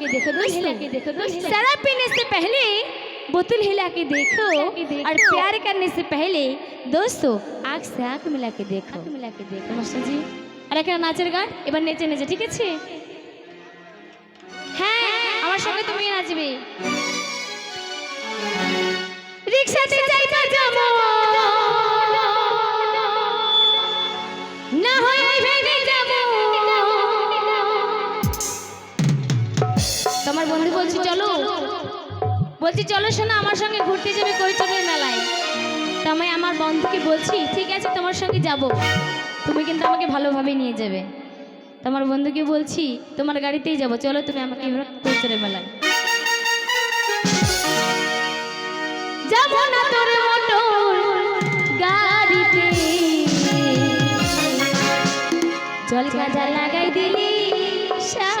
के देखो दोस्त हिला के देखो दोस्त शराब पीने से पहले बोतल हिला के देखो और प्यार करने से पहले दोस्तों आँख से आँख मिला के देखो मिला के देखो মাস্টার জি আর একটা নাচের গান এবার নেচে নেচে ঠিক আছে হ্যাঁ আমার সঙ্গে তুমি নাচবে রিক্সাতে তোমার বন্ধু বলছি, চলো। বলছি, চলো শোনা, আমার সঙ্গে ঘুরতে যাবে কৈচরের মেলায়। তা আমি আমার বন্ধুকে বলছি, ঠিক আছে, তোমার সঙ্গে যাব। তুমি কিন্তু আমাকে ভালোভাবে নিয়ে যাবে। তোমার বন্ধুকে বলছি, তোমার গাড়িতেই যাব। চলো, তুমি আমাকে কৈচরের মেলায়। যাব না কাজা লাগাই দিলি শাড়িতে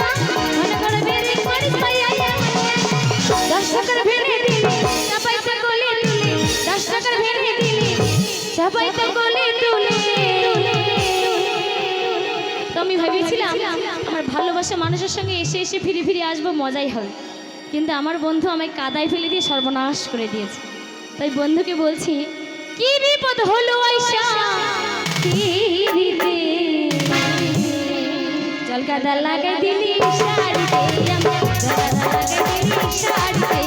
তুলে তো আমি ভেবেছিলাম, আমার ভালোবাসা মানুষের সঙ্গে এসে এসে ফিরে ফিরে আসব, মজাই হবে। কিন্তু আমার বন্ধু আমায় কাদায় ফেলে দিয়ে সর্বনাশ করে দিয়েছে। তাই বন্ধুকে বলছি, কি বিপদ হলো আইসা জল কাদা লাগাই দিলি শাড়িতে লাগাই দিলি শাড়িতে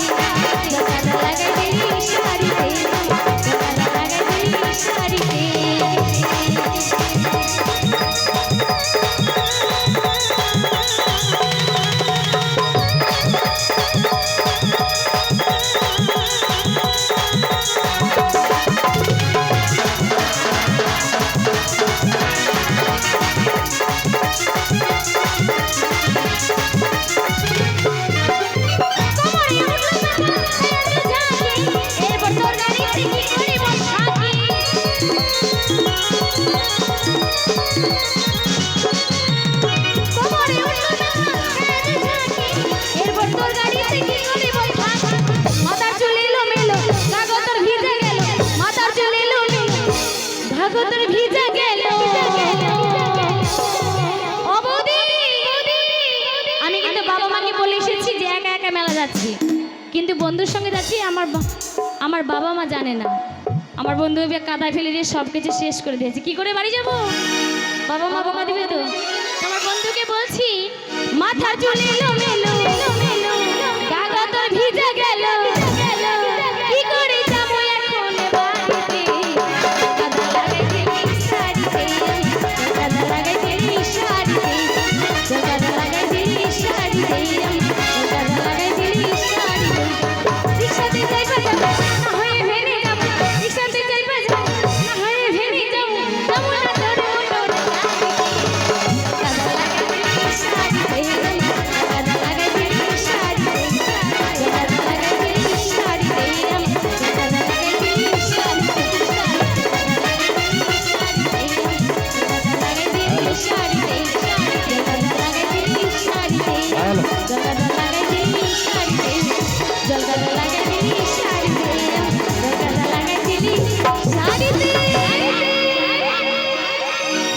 যাচ্ছি কিন্তু বন্ধুর সঙ্গে যাচ্ছি, আমার আমার বাবা মা জানে না। আমার বন্ধু কাদায় ফেলে দিয়ে সব কিছু শেষ করে দিয়েছে। কি করে বাড়ি যাব? বাবা মা বোকা দিবে তো। আমার বন্ধুকে বলছি, মাথা চলে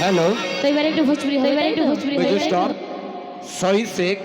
হ্যালো তো এবার একটু ভোজপুরি হবে একটু ভোজপুরি হবে সহি শেখ।